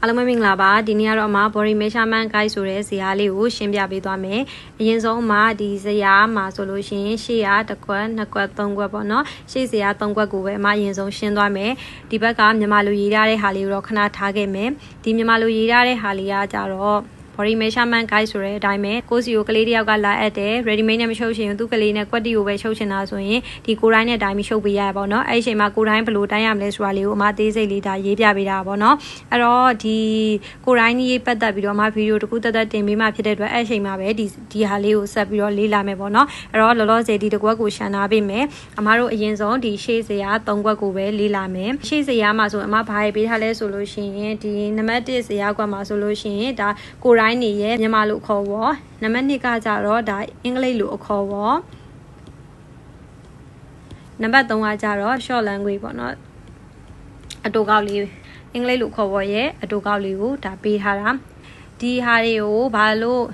အားလုံးပဲမင်္ဂလာပါဒီနေ့ကတော့အမ body measurement guide ဆိုတဲ့ဇာတ်လေးကိုရှင်းပြပေးသွားမယ်အရင်ဆုံးအမဒီဇာတ်မှာဆိုလို့ရှိရင်ရှေ့ကတစ်ခွက်နှစ်ခွက်သုံးခွက်ပေါ့နော်ရှေ့ဇာတ်သုံးခွက်ကိုပဲအမအရင်ဆုံးရှင်းသွားမယ်ဒီဘက်ကမြန်မာလူရေးထားတဲ့ဟာလေးကိုတော့ခဏထားခဲ့မယ်ဒီမြန်မာလူရေးထားတဲ့ဟာလေးကကြတော့ body measurement guide ဆိုတဲ့အတိုင်းပဲကိုစီကိုကလေးတယောက်ကလာအပ်တယ် ready made နဲ့မချုပ်ချင်ဘူးသူကလေးနဲ့ကွက်တီကိုပဲချုပ်ချင်တာဆိုရင်ဒီကိုတိုင်းနဲ့အတိုင်းမချုပ်ပေးရပါတော့เนาะအဲ့ဒီအချိန်မှာကိုတိုင်းဘယ်လိုတိုင်းရမလဲဆိုတာလေးကိုအမသေးစိတ်လေးဒါရေးပြပေးတာပါเนาะအဲ့တော့ဒီကိုတိုင်းကြီးပတ်သက်ပြီးတော့အမဗီဒီယိုတစ်ခုတက်တက်တင်ပေးမှဖြစ်တဲ့အတွက်အဲ့ဒီအချိန်မှာပဲဒီဒီဟာလေးကိုဆက်ပြီးတော့လေးလာမယ်ပေါ့เนาะအဲ့တော့လောလောဆယ်ဒီတစ်ကွက်ကိုရှန်ထားပေးမယ်အမတို့အရင်ဆုံးဒီရှေ့စရာ၃ကွက်ကိုပဲလေးလာမယ်ရှေ့စရာမှာဆိုအမဘာရေးပေးထားလဲဆိုလို့ရှိရင်ဒီနံပါတ်1စရာကွက်မှာဆိုလို့ရှိရင်ဒါကိုတိုင်း င်းနေရဲ့မြန်မာလို့ခေါ်ဝေါ်နံပါတ်2ကကြတော့ဒါအင်္ဂလိပ်လို့အခေါ်ဝေါ်နံပါတ်3ကကြတော့ short language ပေါ့နော်အတူကောက်လေးအင်္ဂလိပ်လို့ခေါ်ဝေါ်ရဲ့အတူကောက်လေးကိုဒါပေးထားတာဒီဟာတွေကိုဘာလို့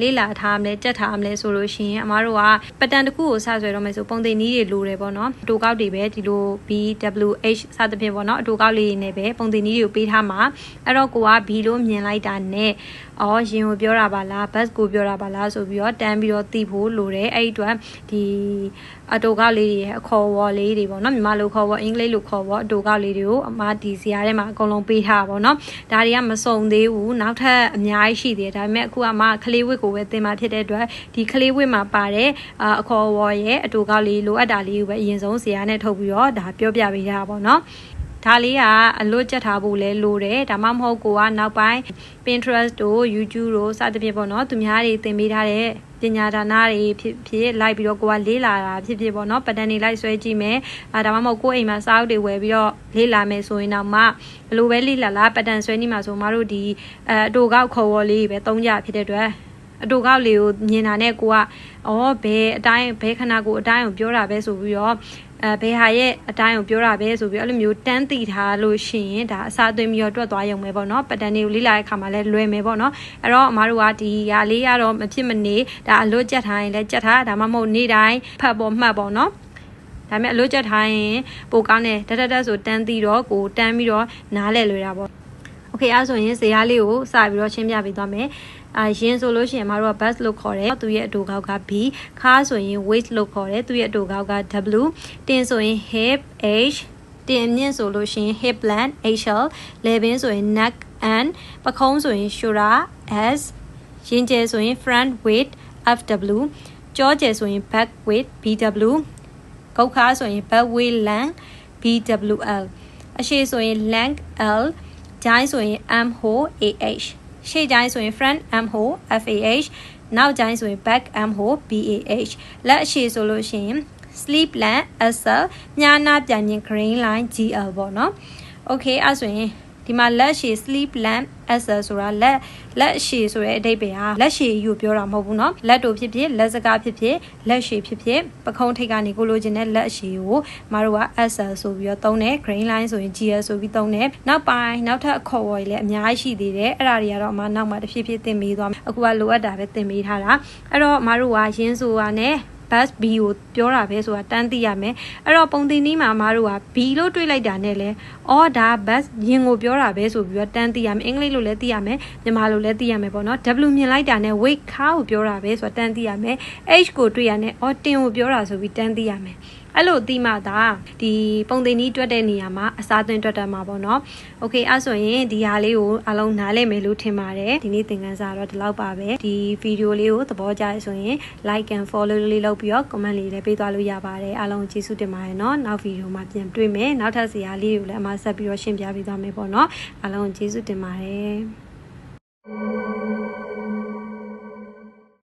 လေးလာထားမလဲကြက်ထားမလဲဆိုလို့ရှိရင်အမားတို့ကပတန်တစ်ခုကိုစဆွဲတော့မယ်ဆိုပုံသိနည်းတွေလိုတယ်ပေါ့နော်အတူကောက်တွေပဲဒီလို BWH စသဖြင့်ပေါ့နော်အတူကောက်လေးတွေနဲ့ပဲပုံသိနည်းတွေကိုပေးထားမှာအဲ့တော့ကိုက B လို့မြင်လိုက်တာနဲ့အော်ရင်ကိုပြောတာပါလားဘတ်ကိုပြောတာပါလားဆိုပြီးတော့တန်းပြီးတော့သိဖို့လိုတယ်အဲ့ဒီအတွက်ဒီအတူကောက်လေးတွေရဲ့အခေါ်ဝေါ်လေးတွေပေါ့နော်မြန်မာလိုခေါ်ဝေါ်အင်္ဂလိပ်လိုခေါ်ဝေါ်အတူကောက်လေးတွေကိုအမဒီဇာတ်ထဲမှာအကုန်လုံးပေးထားပါပေါ့နော်ဒါတွေကမစုံသေးဘူးနောက်ထပ်အများကြီးရှိသေးတယ်ဒါပေမဲ့အခုကမှခလေးဝစ်ကိုပဲသင်มาဖြစ်တဲ့အတွက်ဒီခလေးဝစ်မှာပါတဲ့အခေါ်ဝေါ်ရဲ့အတူကောက်လေးလိုအပ်တာလေးကိုပဲအရင်ဆုံးဇာတ်နဲ့ထုတ်ပြီးတော့ဒါပြောပြပေးတာပါနော် ဒါလေးကအလွတ်ကျက်ထားဖို့လဲလိုတယ်ဒါမှမဟုတ်ကိုကနောက်ပိုင်း Pinterest တို့ YouTube တို့စသဖြင့်ပေါ့နော်သူများတွေသင်ပေးထားတဲ့ပညာဒါနတွေဖြစ်ဖြစ်လိုက်ပြီးတော့ကိုကလေးလာတာဖြစ်ဖြစ်ပေါ့နော်ပတန်တွေလိုက်ဆွဲကြည့်မယ်အဲဒါမှမဟုတ်ကိုအိမ်မှာစာအုပ်တွေဝယ်ပြီးတော့လေးလာမယ်ဆိုရင်တော့မှဘလို့ပဲလေးလာလားပတန်ဆွဲနေမှာဆိုမတို့ဒီအဲအတူကောက်ခေါ်ဝေါ်လေးပဲသုံးကြဖြစ်တဲ့အတွက် အတူကောက်လေးကိုမြင်တာနဲ့ကိုကအော်ဘယ်အတိုင်းဘယ်ခဏကိုအတိုင်းကိုပြောတာပဲဆိုပြီးတော့အဲဘယ်ဟာရဲ့အတိုင်းကိုပြောတာပဲဆိုပြီးအဲ့လိုမျိုးတန်းတီထားလို့ရှိရင်ဒါအစားသွင်းပြီးတော့တွက်သွားရုံပဲပေါ့နော်ပတန်တွေကိုလေးလာတဲ့ခါမှာလဲလွယ်မယ်ပေါ့နော်အဲ့တော့အမားတို့ကဒီဟာလေးကတော့မဖြစ်မနေဒါအလွတ်ကြက်ထားရင်လည်းကြက်ထားဒါမှမဟုတ်နေ့တိုင်းဖတ်ပေါ်မှတ်ပေါ့နော်ဒါပေမဲ့အလွတ်ကြက်ထားရင်ပိုကောင်းတယ်တက်တက်တက်ဆိုတန်းတီတော့ကိုတန်းပြီးတော့နားလဲလွယ်တာပေါ့โอเคအဲ့ဆိုရင်ဇေယျလေးကိုစပြီးတော့ရှင်းပြပေးသွားမယ် အာရင်ဆိုလို့ရှိရင်မတို့က bus လို့ခေါ်တယ်သူရဲ့အတူကောက်က B ခါဆိုရင် weight လို့ခေါ်တယ်သူရဲ့အတူကောက်က W တင်ဆိုရင် hip H တင်မြင့်ဆိုလို့ရှိရင် hip length HL လေဘင်းဆိုရင် neck and ပခုံးဆိုရင် shoulder S ရင်ကျယ်ဆိုရင် front weight FW ကြောကျယ်ဆိုရင် back weight BW ကုတ်ခါဆိုရင် back weight length BWL အရှိဆိုရင် length L ဂျိုင်းဆိုရင် M ho AH ရှေ့ကျိုင်းဆိုရင် front M ho FAH နောက်ကျိုင်းဆိုရင် back M ho BAH လက်အရှိဆိုလို့ရှိရင် sleep length SL ညာနာပြန်ရင် green line GL ပေါ့နော် okay အဲ့ဆိုရင် ဒီမှာလက်ရှည် sleep lamp SL ဆိုတာလက်လက်ရှည်ဆိုတဲ့အဓိပ္ပာယ်ဟာလက်ရှည်ယူပြောတာမဟုတ်ဘူးเนาะလက်တို့ဖြစ်ဖြစ်လက်စကားဖြစ်ဖြစ်လက်ရှည်ဖြစ်ဖြစ်ပခုံးထိပ်ကနေကိုလိုချင်တဲ့လက်ရှည်ကိုမတို့က SL ဆိုပြီးတော့သုံးတယ် green line ဆိုရင် GL ဆိုပြီးသုံးတယ်နောက်ပိုင်းနောက်ထပ်အခေါ်အဝေါ်တွေလည်းအများကြီးရှိသေးတယ်အဲ့ဒါတွေကတော့အမနောက်မှတစ်ဖြည်းဖြည်းသင်ပေးသွားမယ်အခုကလိုအပ်တာပဲသင်ပေးထားတာအဲ့တော့မတို့ကရင်းဆိုတာနဲ့ bus B ကိုပြောတာပဲဆိုတာတန်းသိရမယ်အဲ့တော့ပုံတင်နည်းမှာအမားတို့က B လို့တွေးလိုက်တာနဲ့လဲအော်ဒါ bus ရင်ကိုပြောတာပဲဆိုပြီးတော့တန်းသိရမယ်အင်္ဂလိပ်လို့လည်းသိရမယ်မြန်မာလိုလည်းသိရမယ်ပေါ့နော် W မြင်လိုက်တာနဲ့ weight ခါကိုပြောတာပဲဆိုတာတန်းသိရမယ် H ကိုတွေးရနဲ့အော်တင်ကိုပြောတာဆိုပြီးတန်းသိရမယ် အဲ့လိုသိမှသာဒီပုံသိနီးတွက်တဲ့နေရာမှာအစားသွင်းတွက်တတ်မှာပေါ့နော်။ Okay အဲ့ဆိုရင်ဒီဟာလေးကိုအလုံးနားလည်မယ်လို့ထင်ပါတယ်။ဒီနေ့သင်ခန်းစာတော့ဒီလောက်ပါပဲ။ဒီဗီဒီယိုလေးကိုသဘောကျရဆိုရင် like and follow လေးလုပ်ပြီးတော့ comment လေးလည်းပေးသွားလို့ရပါတယ်။အားလုံးကျေးဇူးတင်ပါတယ်နော်။နောက်ဗီဒီယိုမှာပြန်တွေ့မယ်။နောက်ထပ်ဇာတ်လေးကိုလည်းအမဆက်ပြီးတော့ရှင်းပြပေးသွားမယ်ပေါ့နော်။အားလုံးကျေးဇူးတင်ပါတယ်။